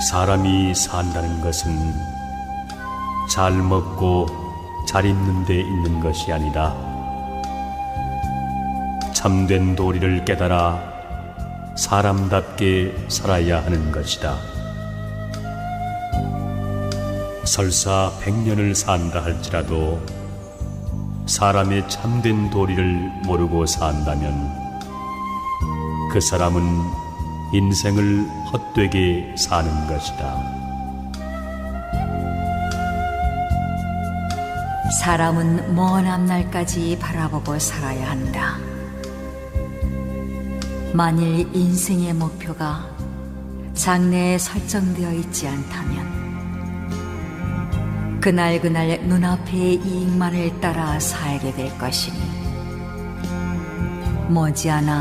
사람이 산다는 것은 잘 먹고 잘 입는 데 있는 것이 아니라 참된 도리를 깨달아 사람답게 살아야 하는 것이다. 설사 백년을 산다 할지라도 사람의 참된 도리를 모르고 산다면 그 사람은 인생을 헛되게 사는 것이다. 사람은 먼 앞날까지 바라보고 살아야 한다. 만일 인생의 목표가 장래에 설정되어 있지 않다면 그날 그날 눈앞의 이익만을 따라 살게 될 것이니 머지않아